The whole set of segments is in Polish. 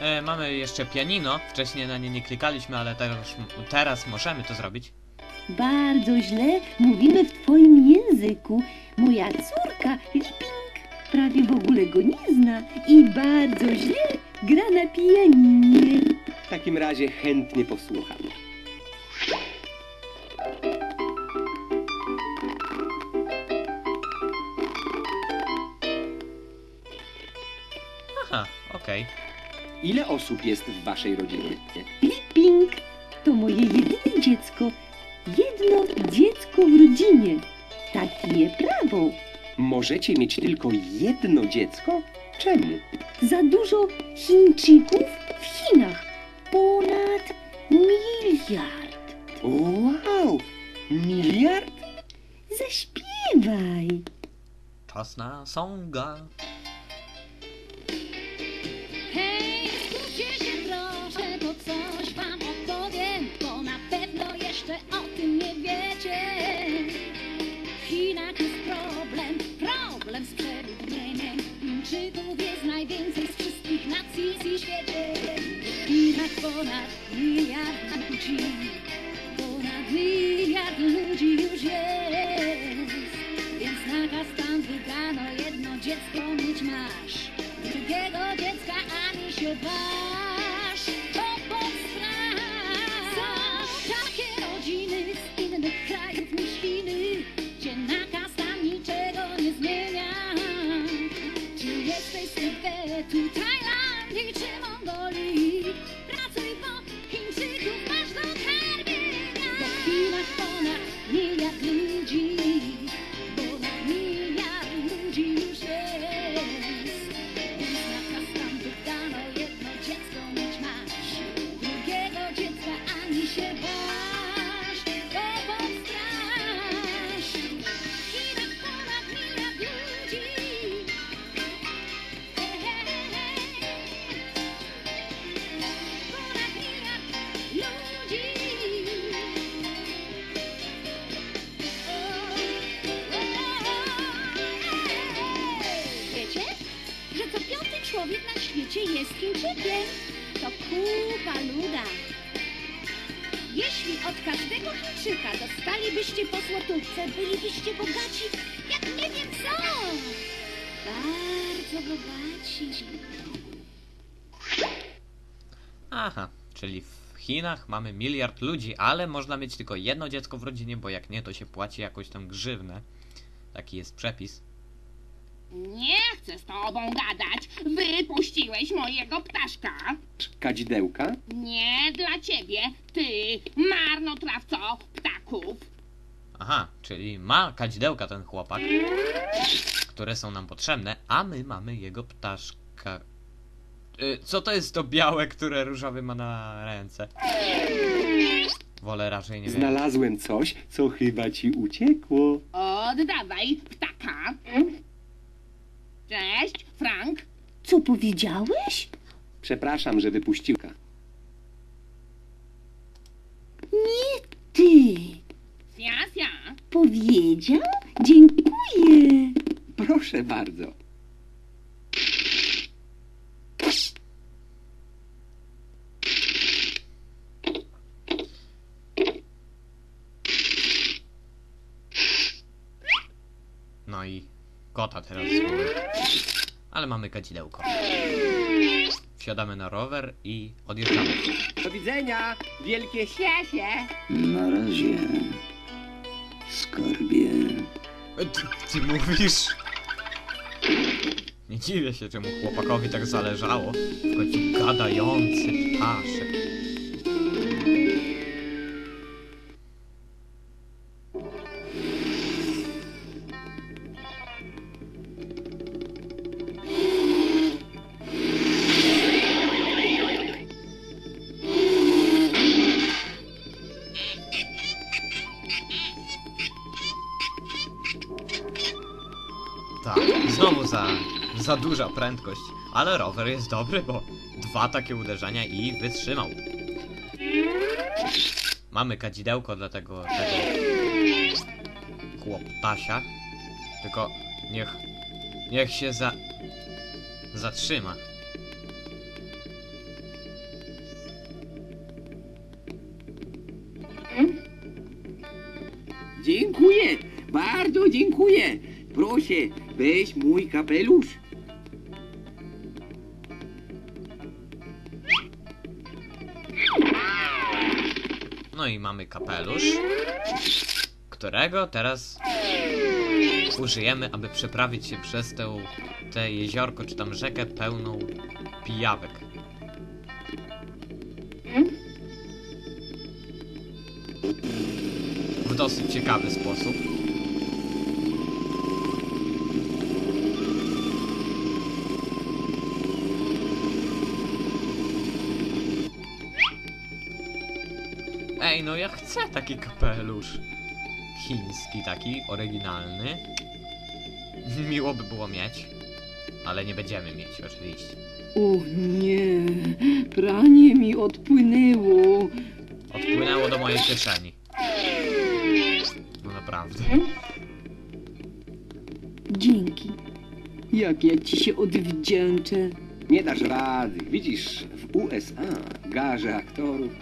E, mamy jeszcze pianino. Wcześniej na nie nie klikaliśmy, ale teraz, teraz możemy to zrobić. Bardzo źle mówimy w twoim języku. Moja córka, Liping, prawie w ogóle go nie zna i bardzo źle gra na pianinie. W takim razie chętnie posłucham. Aha, okej. Ile osób jest w waszej rodzinie? Liping to moje jedyne dziecko. Jedno dziecko w rodzinie. Takie prawo. Możecie mieć tylko jedno dziecko? Czemu? Za dużo Chińczyków w Chinach. Ponad miliard. Wow! Miliard? Zaśpiewaj. Czas na songa. Ponad miliard ludzi, ponad miliard ludzi już jest. Więc nakaz tam wydano, jedno dziecko mieć masz. Drugiego dziecka ani się waż, Bardzo bogaci. Aha, czyli w Chinach mamy miliard ludzi, ale można mieć tylko jedno dziecko w rodzinie, bo jak nie, to się płaci jakąś tam grzywnę. Taki jest przepis. Nie chcę z tobą gadać. Wypuściłeś mojego ptaszka. Kadzidełka? Nie dla ciebie, ty marnotrawco ptaków. Aha, czyli ma kadzidełka ten chłopak, które są nam potrzebne, a my mamy jego ptaszka. Y, Co to jest to białe, które różowy ma na ręce? Wolę raczej nie wiem. Znalazłem coś, co chyba ci uciekło. Oddawaj ptaka. Cześć, Frank. Co powiedziałeś? Przepraszam, że wypuściłka. Nie ty. Sia, Powiedział? Dziękuję. Proszę bardzo. No i kota teraz mamy. Ale mamy kadzidełko. Wsiadamy na rower i odjeżdżamy. Do widzenia, wielkie Siasie. Na razie, skarbie. Ty, ty mówisz? Nie dziwię się, czemu chłopakowi tak zależało. W końcu gadający ptaszek. duża prędkość. Ale rower jest dobry, bo dwa takie uderzenia i wytrzymał. Mamy kadzidełko dla tego, tego chłoptasia. Tylko niech, niech się za, zatrzyma. Dziękuję, bardzo dziękuję. Proszę, weź mój kapelusz. No i mamy kapelusz, którego teraz użyjemy, aby przeprawić się przez tę, te jeziorko, czy tam rzekę pełną pijawek. W dosyć ciekawy sposób. Ej, no ja chcę taki kapelusz. Chiński taki, oryginalny. Miło by było mieć. Ale nie będziemy mieć, oczywiście. O nie, pranie mi odpłynęło. Odpłynęło do mojej kieszeni. No naprawdę. Dzięki. Jak ja ci się odwdzięczę. Nie dasz rady. Widzisz, w USA garze aktorów.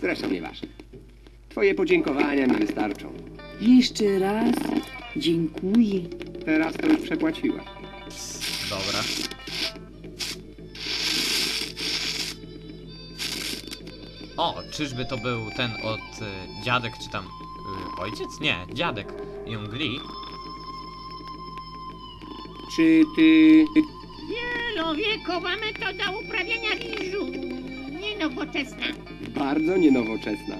Zresztą nieważne. Twoje podziękowania mi wystarczą. Jeszcze raz dziękuję. Teraz to już przepłaciłaś. Dobra. O, czyżby to był ten od y, dziadek, czy tam y, ojciec? Nie, dziadek Jungli. Czy ty... Wielowiekowa metoda uprawiania ryżu. Nienowoczesna. Bardzo nienowoczesna.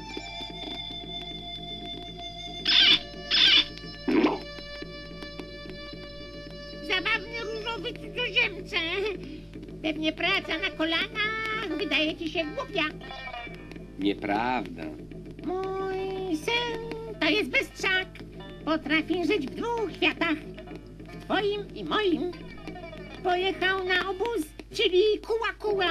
Zabawny różowy cudzoziemcze. Pewnie praca na kolanach wydaje ci się głupia. Nieprawda. Mój syn to jest bystrzak. Potrafi żyć w dwóch światach. W twoim i moim. Pojechał na obóz, czyli kuła kuła,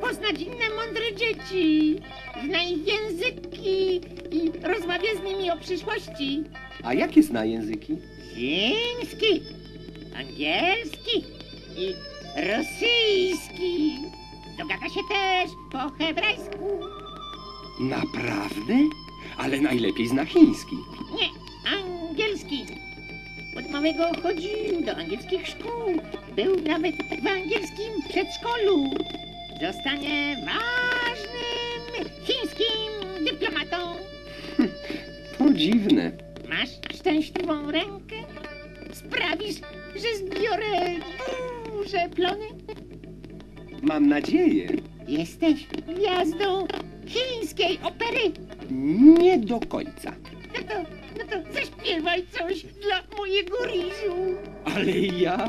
poznać inne mądre dzieci. Zna ich języki i rozmawia z nimi o przyszłości. A jakie zna języki? Chiński, angielski i rosyjski. Dogada się też po hebrajsku. Naprawdę? Ale najlepiej zna chiński. Nie, angielski. Od małego chodził do angielskich szkół. Był nawet w angielskim przedszkolu. Zostanie ważnym chińskim dyplomatą. To dziwne. Masz szczęśliwą rękę? Sprawisz, że zbiorę duże plony? Mam nadzieję. Jesteś gwiazdą chińskiej opery. Nie do końca. No to, no to zaśpiewaj coś dla mojego ryżu. Ale ja...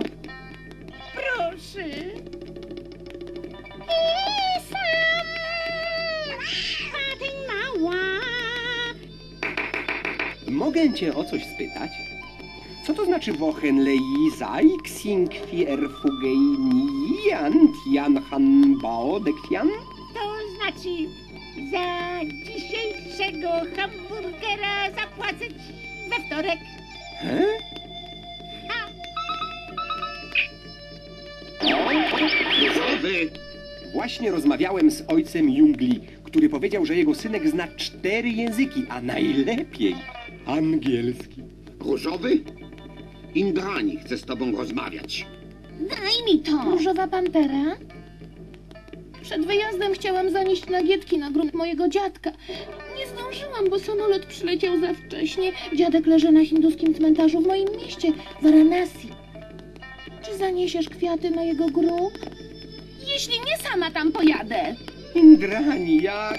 Proszę. I sam mała. Mogę cię o coś spytać? Co to znaczy Wochenlei Zai Xing Fier Fugei Nian Tian Han Bao? To znaczy, za dzisiejszego hamburgera zapłacę ci we wtorek. He? Różowy! Właśnie rozmawiałem z ojcem Jungli, który powiedział, że jego synek zna cztery języki, a najlepiej angielski. Różowy? Indrani chce z tobą rozmawiać. Daj mi to! Różowa pantera? Przed wyjazdem chciałam zanieść nagietki na grunt mojego dziadka. Nie zdążyłam, bo samolot przyleciał za wcześnie. Dziadek leży na hinduskim cmentarzu w moim mieście, Varanasi. Czy zaniesiesz kwiaty na jego grób? Jeśli nie, sama tam pojadę. Indrani, ja...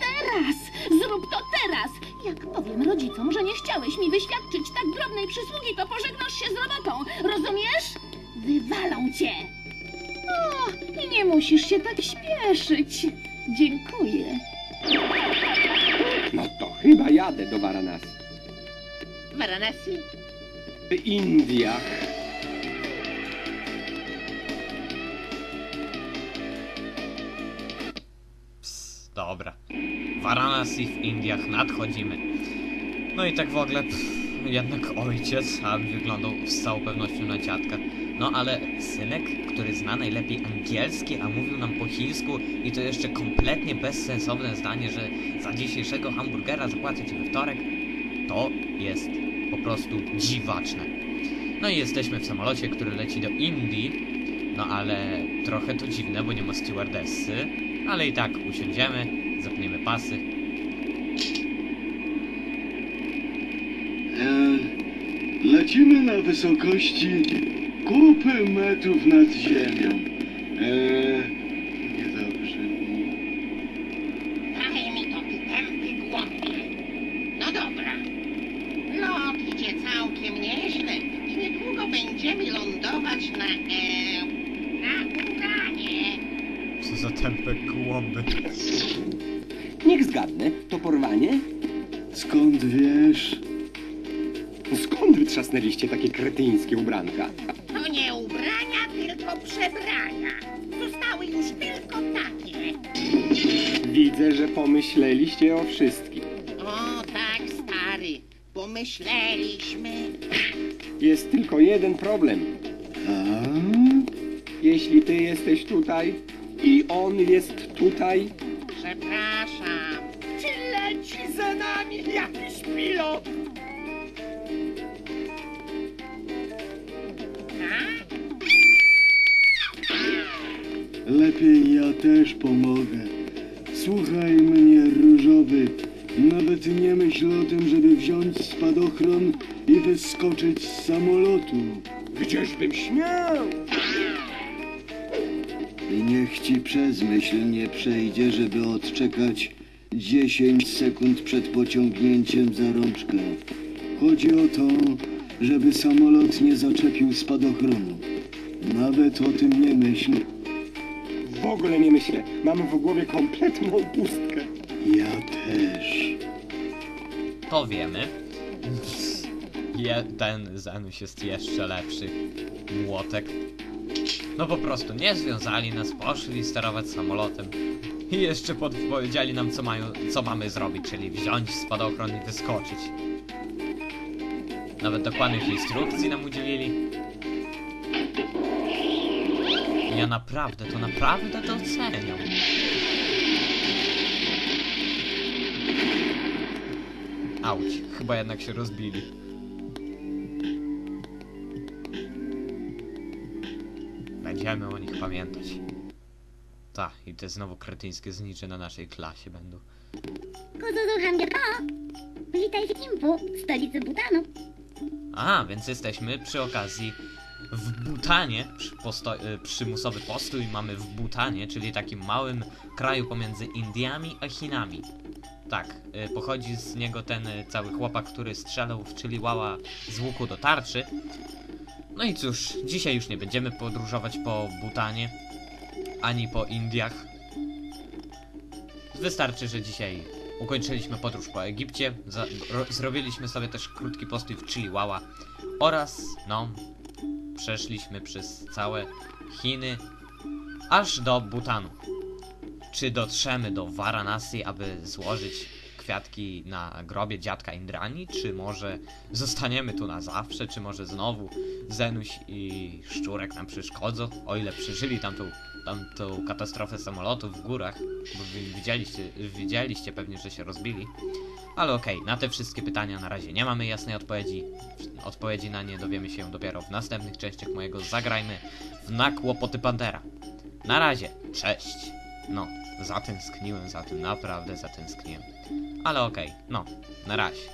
Teraz! Zrób to teraz! Jak powiem rodzicom, że nie chciałeś mi wyświadczyć tak drobnej przysługi, to pożegnasz się z robotą. Rozumiesz? Wywalą cię! O, i nie musisz się tak śpieszyć. Dziękuję. No to chyba jadę do Varanasi. Varanasi. W Dobra. Varanasi w Indiach nadchodzimy. No i tak w ogóle, pff, jednak ojciec, a wyglądał z całą pewnością na dziadka. No ale synek, który zna najlepiej angielski, a mówił nam po chińsku i to jeszcze kompletnie bezsensowne zdanie, że za dzisiejszego hamburgera zapłacę ci we wtorek. To jest po prostu dziwaczne. No i jesteśmy w samolocie, który leci do Indii. No ale trochę to dziwne, bo nie ma stewardessy. Ale i tak usiądziemy, zapniemy pasy. E, lecimy na wysokości kupy metrów nad ziemią. E, niedobrze mi. Daj mi to, ty tępy głąbie. No dobra. Lot idzie całkiem nieźle i niedługo będziemy lądować na... E, za tępe głąby. Niech zgadnę, to porwanie? Skąd wiesz? Skąd wytrzasnęliście takie kretyńskie ubranka? To nie ubrania, tylko przebrania. Zostały już tylko takie. Widzę, że pomyśleliście o wszystkim. O tak, stary. Pomyśleliśmy. Jest tylko jeden problem. A? Jeśli ty jesteś tutaj i on jest tutaj, Przepraszam. czy leci za nami jakiś pilot? Tak? Lepiej ja też pomogę. Słuchaj mnie, różowy. Nawet nie myśl o tym, żeby wziąć spadochron i wyskoczyć z samolotu. Gdzieżbym śmiał? I niech ci przez myśl nie przejdzie, żeby odczekać 10 sekund przed pociągnięciem za rączkę. Chodzi o to, żeby samolot nie zaczepił spadochronu. Nawet o tym nie myśl. W ogóle nie myślę. Mam w głowie kompletną pustkę. Ja też. To wiemy. Je, ten Zenuś jest jeszcze lepszy. Młotek. No po prostu nie związali nas, poszli sterować samolotem. I jeszcze podpowiedzieli nam co, mają, co mamy zrobić, czyli wziąć spadochron i wyskoczyć. Nawet dokładnych instrukcji nam udzielili. Ja naprawdę, to naprawdę to oceniam. Auć, chyba jednak się rozbili. Będziemy o nich pamiętać. Ta, i te znowu kretyńskie znicze na naszej klasie będą. Witaj w Kimpu, stolicy Butanu. A, więc jesteśmy przy okazji w Butanie, przy posto- y, przymusowy postój mamy w Butanie, czyli takim małym kraju pomiędzy Indiami a Chinami. Tak, y, pochodzi z niego ten y, cały chłopak, który strzelał w Chiliwała z łuku do tarczy. No i cóż, dzisiaj już nie będziemy podróżować po Butanie, ani po Indiach. Wystarczy, że dzisiaj ukończyliśmy podróż po Egipcie, zrobiliśmy sobie też krótki postój w Chiliwała oraz, no, przeszliśmy przez całe Chiny aż do Butanu. Czy dotrzemy do Varanasi, aby złożyć kwiatki na grobie dziadka Indrani, czy może zostaniemy tu na zawsze, czy może znowu Zenuś i Szczurek nam przeszkodzą, o ile przeżyli tamtą, tamtą katastrofę samolotu w górach, bo widzieliście, widzieliście pewnie, że się rozbili. Ale okej, na te wszystkie pytania na razie nie mamy jasnej odpowiedzi. Odpowiedzi na nie dowiemy się dopiero w następnych częściach mojego Zagrajmy w Na Kłopoty Pantera. Na razie, cześć! No, zatęskniłem za tym, naprawdę zatęskniłem. Ale okej, no, na razie.